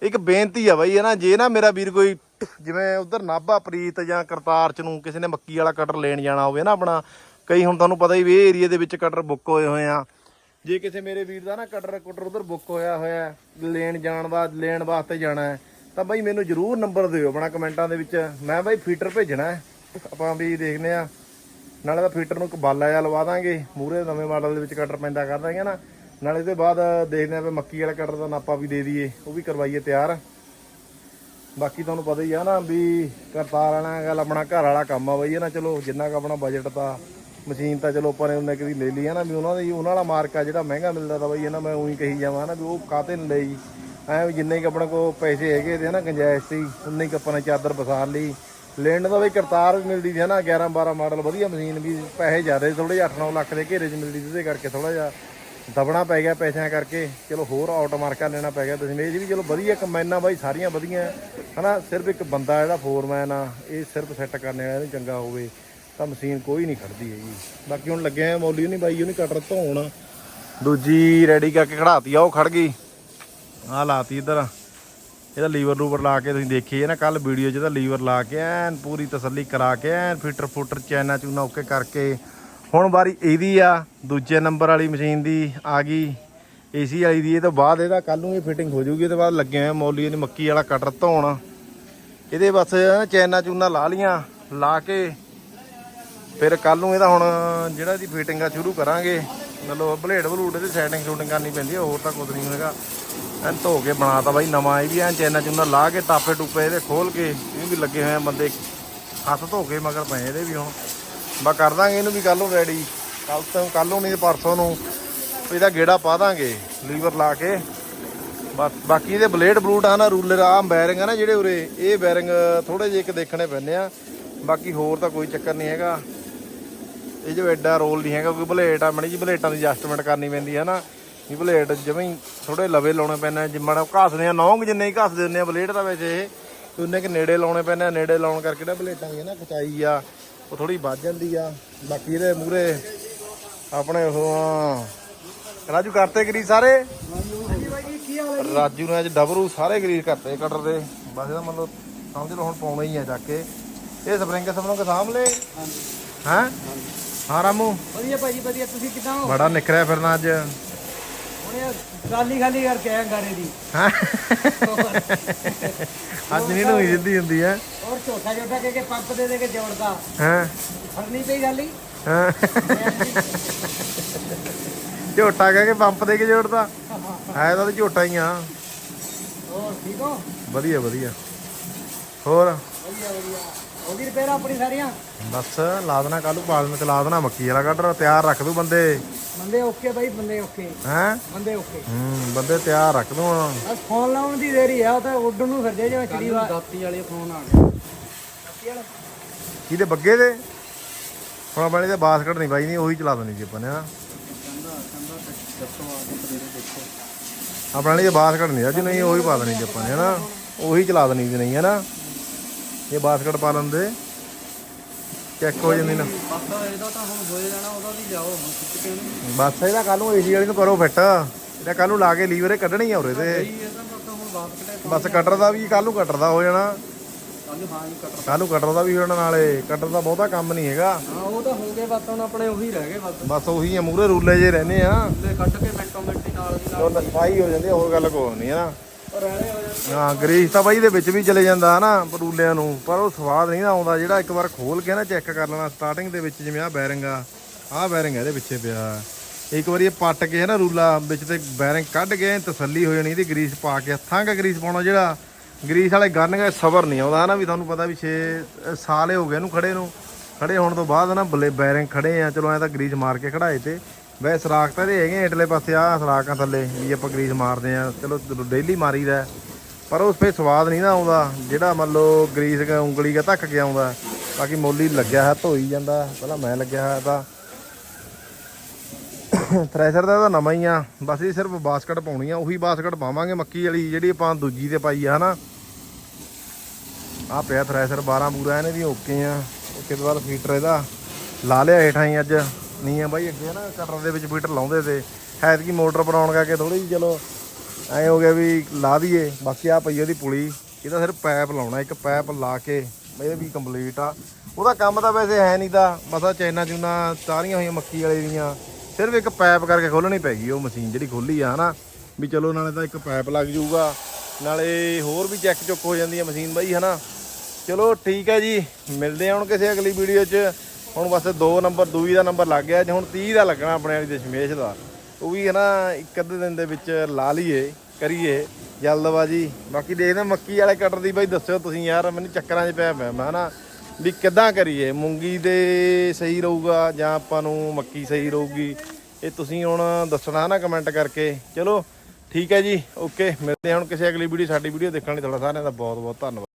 ਇੱਕ ਬੇਨਤੀ ਆ ਬਾਈ ਹੈ ਨਾ ਜੇ ਨਾ ਮੇਰਾ ਵੀਰ ਕੋਈ ਜਿਵੇਂ ਉਧਰ ਨਾਭਾ, ਪ੍ਰੀਤ ਜਾਂ ਕਰਤਾਰ ਚ ਨੂੰ ਕਿਸੇ ਨੇ ਮੱਕੀ ਵਾਲਾ ਕਟਰ ਲੈਣ ਜਾਣਾ ਹੋਵੇ ਨਾ ਆਪਣਾ, ਕਈ ਹੁਣ ਤੁਹਾਨੂੰ ਪਤਾ ਹੀ ਵੀ ਇਹ ਏਰੀਆ ਦੇ ਵਿੱਚ ਕਟਰ ਬੁੱਕ ਹੋਏ ਹੋਏ ਆ। ਜੇ ਕਿਸੇ ਮੇਰੇ ਵੀਰ ਦਾ ਨਾ ਕਟਰ ਕੁਟਰ ਉਧਰ ਬੁੱਕ ਹੋਇਆ ਹੋਇਆ ਲੈਣ ਜਾਣ ਦਾ ਲੈਣ ਵਾਸਤੇ ਜਾਣਾ ਹੈ, ਤਾਂ ਬਾਈ ਮੈਨੂੰ ਜਰੂਰ ਨੰਬਰ ਦਿਓ ਆਪਣਾ ਕਮੈਂਟਾਂ ਦੇ ਵਿੱਚ। ਮੈਂ ਬਾਈ ਫੀਟਰ ਭੇਜਣਾ ਆਪਾਂ ਵੀ ਦੇਖਦੇ ਆ ਨਾਲੇ ਤਾਂ ਫੀਟਰ ਨੂੰ ਇੱਕ ਬਾਲਾ ਜਿਹਾ ਲਵਾ ਦਾਂਗੇ ਮੂਰੇ ਨਵੇਂ ਮਾਡਲ ਦੇ ਵਿੱਚ ਕਟਰ ਪੈਂਦਾ ਕਰ ਦਾਂਗੇ ਨਾ। ਨਾਲੇ ਤੇ ਬਾਅਦ ਦੇਖਦੇ ਆ ਵੀ ਮੱਕੀ ਵਾਲਾ ਕਟਰ ਦਾ ਨਾਪਾ ਵੀ ਦੇ ਦਈਏ, ਉਹ ਵੀ ਕਰਵਾਈਏ ਤਿਆਰ। ਬਾਕੀ ਤੁਹਾਨੂੰ ਪਤਾ ਹੀ ਆ ਨਾ ਵੀ ਕਰਤਾਰ ਵਾਲਾ ਗੱਲ ਆਪਣਾ ਘਰ ਵਾਲਾ ਕੰਮ ਆ ਬਈ, ਇਹ ਨਾ ਚਲੋ ਜਿੰਨਾ ਕੁ ਆਪਣਾ ਬਜਟ ਤਾਂ ਮਸ਼ੀਨ ਤਾਂ ਚਲੋ ਆਪਾਂ ਨੇ ਉਹਨੇ ਕਦੀ ਲੈ ਲਈ ਹੈ ਨਾ ਵੀ ਉਹਨਾਂ ਦੀ, ਉਹਨਾਂ ਵਾਲਾ ਮਾਰਕ ਆ ਜਿਹੜਾ ਮਹਿੰਗਾ ਮਿਲਦਾ ਤਾਂ ਬਈ ਇਹਨਾਂ ਮੈਂ ਉਹੀ ਕਹੀ ਜਾਵਾਂ ਨਾ ਵੀ ਉਹ ਕਾਤੇ ਨਹੀਂ ਲਈ। ਐ ਵੀ ਜਿੰਨੇ ਕੁ ਆਪਣੇ ਕੋਲ ਪੈਸੇ ਹੈਗੇ ਤੇ ਨਾ ਗੁੰਜਾਇਸ਼ ਸੀ, ਉਨੇ ਕੁ ਆਪਾਂ ਨੇ ਚਾਦਰ ਬਸਾਰ ਲਈ। ਲੈਣ ਦਾ ਬਈ ਕਰਤਾਰ ਵੀ ਮਿਲਦੀ ਸੀ ਨਾ? 11 12 ਮਾਡਲ ਵਧੀਆ ਮਸ਼ੀਨ ਵੀ, ਪੈਸੇ ਜ਼ਿਆਦਾ ਥੋੜੇ ਜਿਹਾ 8-9 ਲੱਖ ਦੇ ਘੇਰੇ 'ਚ ਮਿਲਦੀ ਸੀ, ਉਹਦੇ ਕਰਕੇ ਥੋੜਾ ਜਿਹਾ ਦਬਣਾ ਪੈ ਗਿਆ ਪੈਸਿਆਂ ਕਰਕੇ। ਚਲੋ, ਹੋਰ ਆਊਟ ਮਾਰਕਾ ਲੈਣਾ ਪੈ ਗਿਆ ਦਸ਼ਮੇਸ਼ ਵੀ, ਚਲੋ ਵਧੀਆ ਕੰਬਾਈਨਾਂ ਬਾਈ, ਸਾਰੀਆਂ ਵਧੀਆ। ਹਨਾ ਸਿਰਫ ਇੱਕ ਬੰਦਾ ਜਿਹੜਾ ਫੋਰਮੈਨ ਆ, ਇਹ ਸਿਰਫ ਸੈੱਟ ਕਰਨੇ ਵਾਲਾ, ਇਹਨੂੰ ਚੰਗਾ ਹੋਵੇ ਤਾਂ ਮਸ਼ੀਨ ਕੋਈ ਨਹੀਂ ਖੜਦੀ ਹੈਗੀ। ਬਾਕੀ ਹੁਣ ਲੱਗਿਆ ਮੌਲੀ ਨਹੀਂ ਬਾਈ, ਉਹਨੇ ਕਟਰ ਧੋਣ। ਦੂਜੀ ਰੈਡੀ ਕਰਕੇ ਖੜਾਤੀ ਆ ਉਹ ਖੜ ਗਈ। ਆ ਲਾਤੀ ਇੱਧਰ। ਇਹਦਾ ਲੀਵਰ ਲੂਵਰ ਲਾ ਕੇ ਤੁਸੀਂ ਦੇਖੀ ਹੈ ਨਾ ਕੱਲ ਵੀਡੀਓ 'ਚ ਇਹਦਾ ਲੀਵਰ ਲਾ ਕੇ ਐਨ ਪੂਰੀ ਤਸੱਲੀ ਕਰਾ ਕੇ ਐਨ ਫਿਲਟਰ ਫੁੱਟਰ ਚੈਨਾ ਚੂਨਾ ਓਕੇ ਕਰਕੇ। ਹੁਣ ਵਾਰੀ ਇਹਦੀ ਆ, ਦੂਜੇ ਨੰਬਰ ਵਾਲੀ ਮਸ਼ੀਨ ਦੀ ਆ ਗਈ। ਏਸੀ ਵਾਲੀ ਦੀ, ਇਹ ਤੋਂ ਬਾਅਦ ਇਹਦਾ ਕੱਲ ਨੂੰ ਇਹ ਫਿਟਿੰਗ ਹੋ ਜਾਊਗੀ ਇਹ ਬਾਅਦ ਲੱਗੇ ਹੋਏ ਆ ਮੌਲੀ ਨੇ ਮੱਕੀ ਵਾਲਾ ਕਟਰ ਧੋਣ। ਇਹਦੇ ਬਸ ਚੈਨਾ ਚੂਨਾ ਲਾ ਲੀਆਂ, ਲਾ ਕੇ ਫਿਰ ਕੱਲ ਨੂੰ ਇਹਦਾ ਹੁਣ ਜਿਹੜਾ ਦੀ ਫਿਟਿੰਗ ਆ ਸ਼ੁਰੂ ਕਰਾਂਗੇ। ਮਤਲਬ ਬਲੇਡ ਬਲੂਡ ਇਹਦੀ ਸੈਟਿੰਗ ਸ਼ੂਟਿੰਗ ਕਰਨੀ ਪੈਂਦੀ ਹੈ ਹੋਰ ਤਾਂ ਕੁਝ ਨਹੀਂ ਹੈਗਾ। ਐਨ ਧੋ ਕੇ ਬਣਾਤਾ ਬਾਈ, ਨਵਾਂ ਇਹ ਵੀ ਐਨ ਚੈਨਾ ਚੁੰਨਾ ਲਾ ਕੇ ਟਾਪੇ ਟੂਪੇ ਇਹਦੇ ਖੋਲ ਕੇ, ਇਹ ਵੀ ਲੱਗੇ ਹੋਏ ਆ ਬੰਦੇ ਹੱਥ ਧੋ ਕੇ ਮਗਰ ਪਏ ਇਹਦੇ ਵੀ ਹੁਣ। ਬਾ ਕਰ ਦਾਂਗੇ ਇਹਨੂੰ ਵੀ ਕੱਲ ਨੂੰ ਰੈਡੀ ਕੱਲ ਤੋਂ ਕੱਲ ਨਹੀਂ ਪਰਸੋਂ ਨੂੰ ਇਹਦਾ ਗੇੜਾ ਪਾ ਦਾਂਗੇ, ਲੀਵਰ ਲਾ ਕੇ। ਬਸ, ਬਾਕੀ ਇਹਦੇ ਬਲੇਡ ਬਲੂਟ ਆ ਨਾ, ਰੂਲਰ ਆ ਬੈਰਿੰਗ ਆ ਨਾ ਜਿਹੜੇ ਉਰੇ, ਇਹ ਬੈਰਿੰਗ ਥੋੜੇ ਜਿਹੇ ਇੱਕ ਦੇਖਣੇ ਪੈਂਦੇ ਆ। ਬਾਕੀ ਹੋਰ ਤਾਂ ਕੋਈ ਚੱਕਰ ਨਹੀਂ ਹੈਗਾ। ਇਹ ਜੋ ਐਡਾ ਰੋਲ ਨਹੀਂ ਹੈਗਾ ਕੋਈ ਬਲੇਟ ਆ, ਮਣੀ ਜੀ ਬਲੇਟਾਂ ਦੀ ਐਡਜਸਟਮੈਂਟ ਕਰਨੀ ਪੈਂਦੀ ਹੈ ਨਾ। ਇਹ ਬਲੇਟ ਜਿਵੇਂ ਹੀ ਥੋੜੇ ਲਵੇ ਲਾਉਣੇ ਪੈਣੇ ਜਿੰਮਾ ਘਾਸਦੇ ਆ ਨੌਂਗ ਜਿੰਨੇ ਹੀ ਘਾਸਦੇ ਹੁੰਦੇ ਆ ਬਲੇਡ ਦਾ ਵਿੱਚ ਇਹ ਉਹਨੇ ਕਿ ਨੇੜੇ ਲਾਉਣੇ ਪੈਣੇ ਨੇੜੇ ਲਾਉਣ ਕਰਕੇ ਜਿਹੜਾ ਬਲੇਟਾਂ ਦੀ ਨਾ ਖਚਾਈ ਆ ਉਹ ਥੋੜੀ ਵੱਧ ਜਾਂਦੀ ਆ। ਬਾਕੀ ਇਹਦੇ ਮੂਰੇ ਆਪਣੇ ਉਹ। ਰਾਜੂ ਕਰਤੇ ਗਰੀਸ ਸਾਰੇ? ਰਾਜੂ ਨੇ ਅੱਜ ਡਬਰੂ ਸਾਰੇ ਗਰੀਸ ਕਰਤੇ ਕਟਰ ਦੇ ਬਸ ਇਹਦਾ ਮਤਲਬ ਸਮਝ ਲਓ ਹੁਣ ਪਾਉਣਾ ਹੀ ਆ ਚੱਕ ਕੇ। ਇਹ ਸਪਰਿੰਗ ਸਪਰਿੰਗ ਸਾਂਭ ਲੇ? ਹਾਂ? ਹਾਂ ਰਾਮੂ? ਵਧੀਆ ਭਾਜੀ ਵਧੀਆ। ਤੁਸੀਂ ਕਿਦਾਂ ਹੋ? ਬੜਾ ਨਿਕਰਿਆ ਫਿਰਨਾ ਅੱਜ। ਹੁਣੇ ਟਰਾਲੀ ਖਾਲੀ ਕਰਕੇ ਆਇਆ ਗਾਰੇ ਦੀ। ਹੈਂ? ਅੱਜ ਨਹੀਂ ਨੂੰ ਜਿੱਦੀ ਹੁੰਦੀ ਹੈ ਔਰ ਛੋਟਾ ਛੋਟਾ ਕੇ ਕੇ ਪੰਪ ਦੇ ਦੇ ਕੇ ਜੋੜਦਾ। ਹਾਂ। ਫੜਨੀ ਪਈ ਗੱਲ? ਹੀ। ਝੋਟਾ ਕਹਿ ਕੇ ਪੰਪ ਦੇ ਕੇ ਜੋੜਦਾ। ਹੈ ਤਾਂ ਝੋਟਾ ਹੀ ਆ। ਹੋਰ ਠੀਕ ਹੋ? ਵਧੀਆ ਵਧੀਆ। ਹੋਰ? ਵਧੀਆ ਵਧੀਆ। ਰਿਪੇਅਰ ਆਪਣੀ ਸਾਰੀਆਂ। ਬਸ ਲਾ ਦੇਣਾ ਕੱਲੂ ਪਾਲ ਨੂੰ ਚਲਾ ਦੇਣਾ ਮੱਕੀ ਵਾਲਾ ਕੱਢ ਤਿਆਰ ਰੱਖ ਦੂ ਬੰਦੇ। ਬੰਦੇ ਓਕੇ ਬਾਈ ਬੰਦੇ ਓਕੇ ਹੈਂ? ਬੰਦੇ ਓਕੇ ਹੂੰ ਬੰਦੇ ਤਿਆਰ ਰੱਖ ਦੂ ਹੁਣ। ਬਸ ਫੋਨ ਲਾਉਣ ਦੀ ਦੇਰੀ ਆ ਉਹ ਤਾਂ ਉੱਡਣ ਨੂੰ ਫਿਰਦੇ ਜਿਵੇਂ ਚਿੜੀ ਵਾ ਦਾਤੀ ਵਾਲੇ ਫੋਨ ਆ ਗਏ ਕਿਹਦੇ ਬੱਗੇ ਦੇ? ਹੁਣ ਆਪਣੇ ਤੇ ਬਾਸਕਟ ਨਹੀਂ ਬਾਈ ਨਹੀਂ ਉਹੀ ਚਲਾ ਦੇਣੀ ਜੀ ਆਪਾਂ ਨੇ ਨਾ ਆਪਣੇ ਲਈ ਬਾਸਕਟ ਨਹੀਂ ਅੱਜ ਨਹੀਂ ਉਹੀ ਪਾ ਦੇਣੀ ਜੀ ਆਪਾਂ ਨੇ ਨਾ ਉਹੀ ਚਲਾ ਦੇਣੀ ਜੀ ਨਹੀਂ ਹੈ ਨਾ। ਇਹ ਬਾਸਕਟ ਪਾ ਲੈਂਦੇ ਚੈੱਕ ਹੋ ਜਾਂਦੀ ਨਾ। ਬਸ ਇਹਦਾ ਤਾਂ ਹੁਣ ਹੋਏ ਜਾਣਾ ਉਹਦਾ ਵੀ ਲਿਆਓ ਹੁਣ ਖਿੱਚ ਕੇ ਉਹਨੂੰ ਬਸ ਇਹਦਾ ਕੱਲ ਨੂੰ ਏਸੀ ਵਾਲੀ ਨੂੰ ਕਰੋ ਫਿੱਟ। ਇਹਦਾ ਕੱਲ ਨੂੰ ਲਾ ਕੇ ਲੀਵਰ ਇਹ ਕੱਢਣੀ ਆ ਉਰੇ ਤੇ। ਇਹਦਾ ਤਾਂ ਹੁਣ ਬਾਤ ਕਟੇ ਬਸ ਕਟਰ ਦਾ ਵੀ ਕੱਲ ਨੂੰ ਕਟਰ ਦਾ ਹੋ ਜਾਣਾ। ਕੱਲ ਹਾਂ ਹੀ ਕਟਰ ਕੱਲ ਨੂੰ ਕਟਰ ਦਾ ਵੀ ਹੋ ਜਾਣਾ ਨਾਲੇ। ਕਟਰ ਦਾ ਬਹੁਤਾ ਕੰਮ ਨਹੀਂ ਹੈਗਾ। ਹਾਂ ਉਹ ਤਾਂ ਹੋ ਗਏ ਬਸ ਹੁਣ ਆਪਣੇ ਉਹੀ ਰਹਿ ਗਏ ਬਸ। ਬਸ ਉਹੀ ਆ ਮੂਰੇ ਰੂਲੇ ਜੇ ਰਹਿੰਦੇ ਆ। ਲੈ ਕੱਢ ਕੇ ਮਿੰਟੋ ਮਿੰਟੀ ਨਾਲ ਦੀ ਨਾਲ ਉਹ ਸਫ਼ਾਈ ਹੋ ਜਾਂਦੀ ਆ, ਹੋਰ ਗੱਲ ਕੋਈ ਨਹੀਂ ਆ ਹੋ ਹਾਂ ਗਰੀਸ ਤਾਂ ਬਾਈ ਦੇ ਵਿੱਚ ਵੀ ਚਲੇ ਜਾਂਦਾ ਨਾ ਪਰੂਲਿਆਂ ਨੂੰ, ਪਰ ਉਹ ਸਵਾਦ ਨਹੀਂ ਨਾ ਆਉਂਦਾ, ਜਿਹੜਾ ਇੱਕ ਵਾਰ ਖੋਲ ਕੇ ਨਾ ਚੈੱਕ ਕਰ ਲੈਣਾ ਸਟਾਰਟਿੰਗ ਦੇ ਵਿੱਚ ਜਿਵੇਂ ਆ ਬੈਰਿੰਗ ਆ, ਆਹ ਬੈਰਿੰਗ ਇਹਦੇ ਪਿੱਛੇ ਪਿਆ। ਇੱਕ ਵਾਰੀ ਇਹ ਪੱਟ ਕੇ ਨਾ ਰੂਲਾ ਵਿੱਚ ਤੇ ਬੈਰਿੰਗ ਕੱਢ ਕੇ ਤਸੱਲੀ ਹੋ ਜਾਣੀ ਇਹਦੀ, ਗਰੀਸ ਪਾ ਕੇ ਹੱਥਾਂ ਕਾ ਗਰੀਸ ਪਾਉਣਾ ਜਿਹੜਾ, ਗਰੀਸ ਵਾਲੇ ਗੰਨ ਗਏ ਸਬਰ ਨਹੀਂ ਆਉਂਦਾ ਹਨਾ, ਵੀ ਤੁਹਾਨੂੰ ਪਤਾ ਵੀ 6 ਸਾਲ ਹੋ ਗਏ ਇਹਨੂੰ ਖੜੇ ਨੂੰ, ਖੜੇ ਹੋਣ ਤੋਂ ਬਾਅਦ ਨਾ ਬਲੇ ਬੈਰਿੰਗ ਖੜੇ ਆ, ਚਲੋ ਐ ਤਾਂ ਗਰੀਸ ਮਾਰ ਕੇ ਖੜਾਏ ਤੇ। ਵੈ ਸਰਾਖ ਤਾਂ ਇਹਦੇ ਹੈਗੇ ਇਟਲੇ ਪਾਸੇ ਆ, ਸਰਾਖਾਂ ਥੱਲੇ, ਵੀ ਆਪਾਂ ਗਰੀਸ ਮਾਰਦੇ ਆ। ਚਲੋ ਡੇਲੀ ਮਾਰੀਦਾ ਪਰ ਉਸ ਫੇ ਸਵਾਦ ਨਹੀਂ ਨਾ ਆਉਂਦਾ। ਜਿਹੜਾ ਮੰਨ ਲਓ ਗਰੀਸ ਕ- ਉਂਗਲੀ ਕਾ ਧੱਕ ਕੇ ਆਉਂਦਾ ਬਾਕੀ ਮੋਲੀ ਲੱਗਿਆ ਹੈ ਧੋਈ ਜਾਂਦਾ। ਪਹਿਲਾਂ ਮੈਂ ਲੱਗਿਆ ਹੋਇਆ ਤਾਂ। ਥ੍ਰੈਸ਼ਰ ਦਾ ਤਾਂ ਨਵਾਂ ਹੀ ਆ। ਬਸ ਇਹ ਸਿਰਫ ਬਾਸਕਟ ਪਾਉਣੀ ਆ। ਉਹੀ ਬਾਸਕਟ ਪਾਵਾਂਗੇ ਮੱਕੀ ਵਾਲੀ, ਜਿਹੜੀ ਆਪਾਂ ਦੂਜੀ ਤੇ ਪਾਈ ਆ, ਹਨਾ। ਆ ਪਿਆ ਥ੍ਰੈਸ਼ਰ 12 ਪੂਰਾ, ਇਹਨੇ ਵੀ ਓਕੇ ਆ। ਓਕੇ ਤੋਂ ਬਾਅਦ ਫੀਟਰ ਇਹਦਾ। ਲਾ ਲਿਆ ਹੇਠਾਂ ਹੀ ਅੱਜ। ਨਹੀਂ ਆ ਬਾਈ, ਅੱਗੇ ਨਾ ਕਟਰ ਦੇ ਵਿੱਚ ਫੀਟਰ ਲਾਉਂਦੇ ਤੇ ਹੈਤ ਕੀ ਮੋਟਰ ਬਣਾਉਣ ਕਰਕੇ ਥੋੜੀ ਜਿਹੀ ਚਲੋ ਐ ਹੋ ਗਿਆ ਵੀ ਲਾ ਦਈਏ, ਬਾਕੀ ਆ ਪਈ ਉਹਦੀ ਪੁਲੀ, ਇਹਦਾ ਸਿਰਫ ਪੈਪ ਲਾਉਣਾ, ਇੱਕ ਪੈਪ ਲਾ ਕੇ ਇਹ ਵੀ ਕੰਪਲੀਟ ਆ। ਉਹਦਾ ਕੰਮ ਤਾਂ ਵੈਸੇ ਹੈ ਨਹੀਂ ਤਾਂ ਮਸਾ ਚੈਨਾ ਚੂਨਾ ਤਾਰੀਆਂ ਹੋਈਆਂ ਮੱਕੀ ਵਾਲੇ ਦੀਆਂ, ਸਿਰਫ ਇੱਕ ਪੈਪ ਕਰਕੇ ਖੋਲਣੀ ਪੈ ਗਈ ਉਹ ਮਸ਼ੀਨ ਜਿਹੜੀ ਖੋਲੀ ਆ, ਹਨਾ? ਵੀ ਚਲੋ ਨਾਲੇ ਤਾਂ ਇੱਕ ਪੈਪ ਲੱਗ ਜਾਊਗਾ, ਨਾਲੇ ਹੋਰ ਵੀ ਚੈੱਕ ਚੁੱਕ ਹੋ ਜਾਂਦੀ ਹੈ ਮਸ਼ੀਨ ਬਾਈ, ਹਨਾ? ਚਲੋ ਠੀਕ ਹੈ ਜੀ, ਮਿਲਦੇ ਹਾਂ ਹੁਣ ਕਿਸੇ ਅਗਲੀ ਵੀਡੀਓ 'ਚ। ਹੁਣ ਬਸ 2 ਨੰਬਰ, ਦੂਈ ਦਾ ਨੰਬਰ ਲੱਗ ਗਿਆ, ਜੇ ਹੁਣ 30 ਦਾ ਲੱਗਣਾ ਆਪਣੇ ਵਾਲੀ ਦਸ਼ਮੇਸ਼ ਦਾ, ਉਹ ਵੀ ਹੈ ਨਾ, ਇੱਕ ਅੱਧੇ ਦਿਨ ਦੇ ਵਿੱਚ ਲਾ ਲਈਏ, ਕਰੀਏ, ਜਲਦਬਾਜੀ। ਬਾਕੀ ਦੇਖਦੇ ਮੱਕੀ ਵਾਲੇ ਕਟਰ ਦੀ ਬਾਈ ਦੱਸਿਓ ਤੁਸੀਂ ਯਾਰ, ਮੈਨੂੰ ਚੱਕਰਾਂ 'ਚ ਪਿਆ ਮੈਂ ਮੈਂ ਨਾ ਵੀ ਕਿੱਦਾਂ ਕਰੀਏ, ਮੂੰਗੀ ਦੇ ਸਹੀ ਰਹੂਗਾ ਜਾਂ ਆਪਾਂ ਨੂੰ ਮੱਕੀ ਸਹੀ ਰਹੂਗੀ, ਇਹ ਤੁਸੀਂ ਹੁਣ ਦੱਸਣਾ ਨਾ ਕਮੈਂਟ ਕਰਕੇ। ਚਲੋ, ਠੀਕ ਹੈ ਜੀ ਓਕੇ ਮਿਲਦੇ ਹਾਂ ਹੁਣ ਕਿਸੇ ਅਗਲੀ ਵੀਡੀਓ ਸਾਡੀ ਵੀਡੀਓ ਦੇਖਣ ਲਈ, ਤੁਹਾਡਾ ਸਾਰਿਆਂ ਦਾ ਬਹੁਤ ਬਹੁਤ ਧੰਨਵਾਦ।